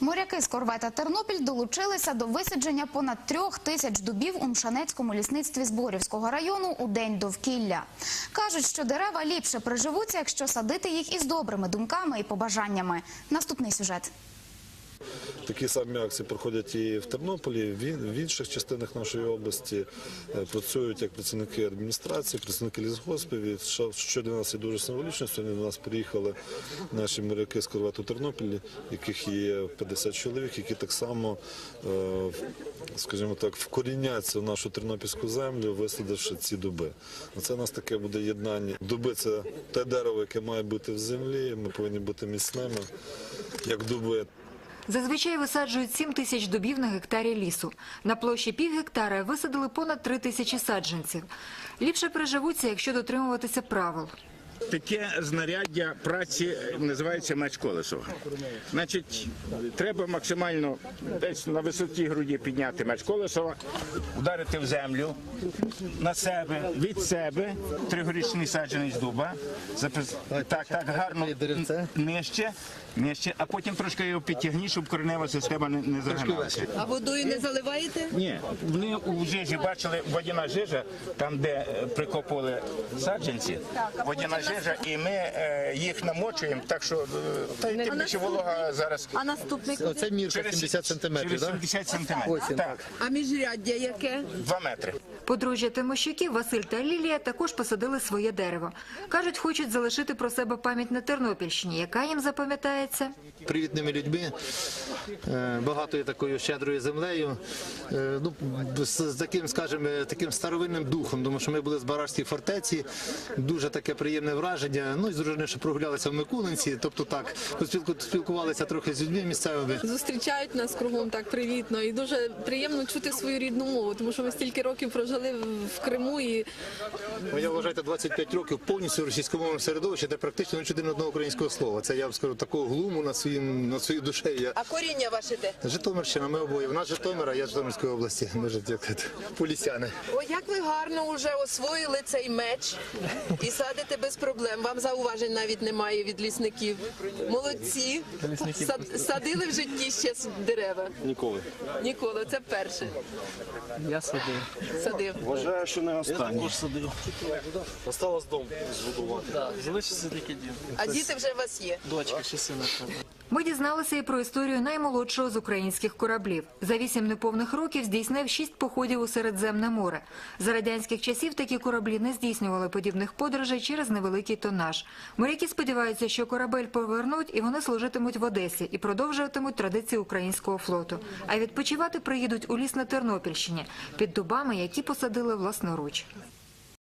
Моряки з корвета Тернопіль долучилися до висадження понад трьох тисяч дубів у Мшанецькому лісництві Зборівського району у день довкілля. Кажуть, що дерева ліпше приживуться, якщо садити їх із добрими думками і побажаннями. Наступний сюжет. Такі самі акції проходять і в Тернополі, в в інших частинах нашої області. Е, Працюють як працівники адміністрації, працівники лісгоспів. Що- для нас є дуже символічно, сьогодні до нас приїхали наші моряки з корвету Тернопіль, яких є 50 чоловік, які так само, е, скажімо так, вкоріняться в нашу тернопільську землю, висадивши ці дуби. Це у нас таке буде єднання. Дуби це те дерево, яке має бути в землі. Ми повинні бути міцними, як дуби. Зазвичай висаджують 7 тисяч дубів на гектарі лісу. На площі пів гектара висадили понад 3 тисячі саджанців. Ліпше переживуться, якщо дотримуватися правил. Таке знаряддя праці називається меч колесова. Значить, треба максимально десь на висоті груді підняти меч колесова, вдарити в землю на себе, від себе, тригорічний саджанець дуба. Запис- Так, так, гарно нижче, нижче, а потім трошки його підтягні, щоб коренева система не, не загиналася. А водою не заливаєте? Ні, вони у жижі бачили водяна жижа, там де е, прикопували саджанці, водяна жижа, і ми е, їх намочуємо, так що е, та й тим більше волога зараз А наступний це Оце мірка 70 сантиметрів, через так? 70 сантиметрів. Так, А міжряддя яке? 2 метри. Подружжя Тимощуків Василь та Лілія також посадили своє дерево. Кажуть, хочуть залишити про себе пам'ять на Тернопільщині, яка їм запам'ятається. Привітними людьми, е, багатою такою щедрою землею, е, ну, з таким, скажімо, таким старовинним духом, тому що ми були з Барашській фортеці, дуже таке приємне враження. Ну і зрозуміло, що прогулялися в Микулинці, тобто так, поспілку- спілкувалися трохи з людьми місцевими. зустрічають нас кругом так привітно і дуже приємно чути свою рідну мову, тому що ми стільки років прожили в- в Криму і Ну, я вважаю, 25 років повністю в російськомовному середовищі, де практично не чути ні одного українського слова. Це я вам скажу такого глуму на своїм на своїй душі. Я А коріння ваше де? Житомирщина, ми обоє. Вона з Житомира, я з Житомирської області. Ми ж полісяни. О, як ви гарно вже освоїли цей меч і садите без проблем. Вам зауважень навіть немає від лісників. Молодці. Сад- садили в житті ще дерева? Ніколи. Ніколи, це перше. Я садив. Садив. Вважаю, що не останній. Також садив. Осталось дом збудувати. Да. залишився тільки дім. А діти вже у вас є. Дочка чи сина. Ми дізналися і про історію наймолодшого з українських кораблів. За вісім неповних років здійснив шість походів у Середземне море. За радянських часів такі кораблі не здійснювали подібних подорожей через невеликий тонаж. Моряки сподіваються, що корабель повернуть і вони служитимуть в Одесі і продовжуватимуть традиції українського флоту. А відпочивати приїдуть у ліс на Тернопільщині під дубами, які посадили власноруч.